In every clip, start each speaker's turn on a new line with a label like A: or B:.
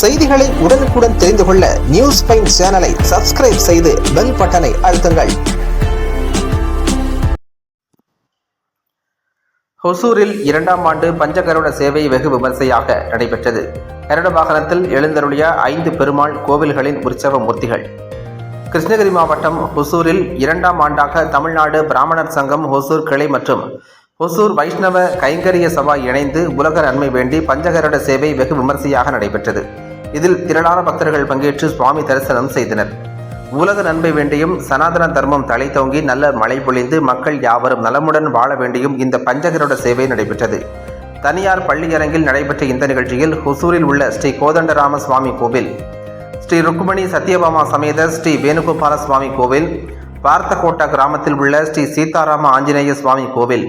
A: செய்திகளை உடனுக்குடன் தெரிந்து கொள்ள நியூஸ் பைன் சேனலை சப்ஸ்கிரைப் செய்து பெல் பட்டனை அழுத்துங்கள். ஹொசூரில் இரண்டாம் ஆண்டு பஞ்சகருட சேவை வெகு விமர்சையாக நடைபெற்றது. கருட வாகனத்தில் எழுந்தருளிய ஐந்து பெருமாள் கோவில்களின் உற்சவ மூர்த்திகள். கிருஷ்ணகிரி மாவட்டம் ஹொசூரில் இரண்டாம் ஆண்டாக தமிழ்நாடு பிராமணர் சங்கம் ஹொசூர் கிளை மற்றும் ஹொசூர் வைஷ்ணவ கைங்கரிய சபா இணைந்து உலக நன்மை வேண்டி பஞ்சகருட சேவை வெகு விமர்சையாக நடைபெற்றது. இதில் திரளான பக்தர்கள் பங்கேற்று சுவாமி தரிசனம் செய்தனர். உலக நன்மை வேண்டியும் சனாதன தர்மம் தலைத்தோங்கி நல்ல மழை பொழிந்து மக்கள் யாவரும் நலமுடன் வாழ வேண்டியும் இந்த பஞ்சகரோட சேவை நடைபெற்றது. தனியார் பள்ளியரங்கில் நடைபெற்ற இந்த நிகழ்ச்சியில் ஹொசூரில் உள்ள ஸ்ரீ கோதண்டராம சுவாமி கோவில் ஸ்ரீ ருக்குமணி சத்யபாமா சமேத ஸ்ரீ வேணுகோபால சுவாமி கோவில் பார்த்தகோட்டா கிராமத்தில் உள்ள ஸ்ரீ சீதாராம ஆஞ்சநேய சுவாமி கோவில்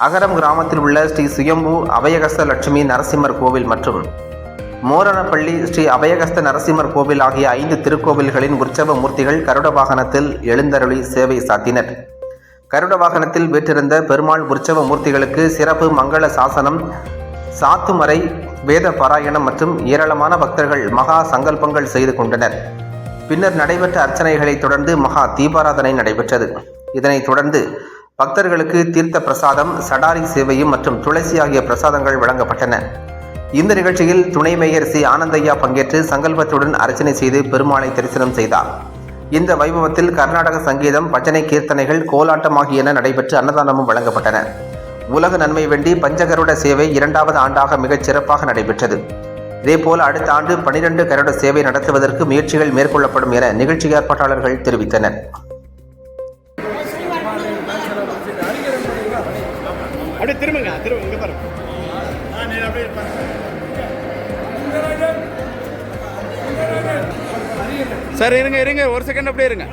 A: அகரம் கிராமத்தில் உள்ள ஸ்ரீ சுயம்பு அபயகஸ்த லட்சுமி நரசிம்மர் கோவில் மற்றும் மோரணப்பள்ளி ஸ்ரீ அபயகஸ்த நரசிம்மர் கோவில் ஆகிய ஐந்து திருக்கோவில்களின் உற்சவ மூர்த்திகள் கருட வாகனத்தில் எழுந்தருளி சேவை சாத்தினர். கருட வாகனத்தில் வீற்றிருந்த பெருமாள் உற்சவ மூர்த்திகளுக்கு சிறப்பு மங்கள சாசனம் சாத்துமறை வேத பாராயணம் மற்றும் ஏராளமான பக்தர்கள் மகா சங்கல்பங்கள் செய்து கொண்டனர். பின்னர் நடைபெற்ற அர்ச்சனைகளைத் தொடர்ந்து மகா தீபாராதனை நடைபெற்றது. இதனைத் தொடர்ந்து பக்தர்களுக்கு தீர்த்த பிரசாதம் சடாரி சேவையும் மற்றும் துளசி ஆகிய பிரசாதங்கள் வழங்கப்பட்டன. இந்த நிகழ்ச்சியில் துணை மேயர் சி. ஆனந்தையா பங்கேற்று சங்கல்பத்துடன் அர்ச்சனை செய்து பெருமாளை தரிசனம் செய்தார். இந்த வைபவத்தில் கர்நாடக சங்கீதம் பஜனை கீர்த்தனைகள் கோலாட்டம் ஆகியன நடைபெற்று அன்னதானமும் வழங்கப்பட்டன. உலக நன்மை வேண்டி பஞ்சகருட சேவை இரண்டாவது ஆண்டாக மிகச் சிறப்பாக நடைபெற்றது. இதேபோல் அடுத்த ஆண்டு பனிரெண்டு கருட சேவை நடத்துவதற்கு முயற்சிகள் மேற்கொள்ளப்படும் என நிகழ்ச்சி ஏற்பாட்டாளர்கள் தெரிவித்தனர்.
B: திரும்புங்க திரும்ப சார் இருங்க இருங்க. ஒரு செகண்ட் அப்படியே இருங்க.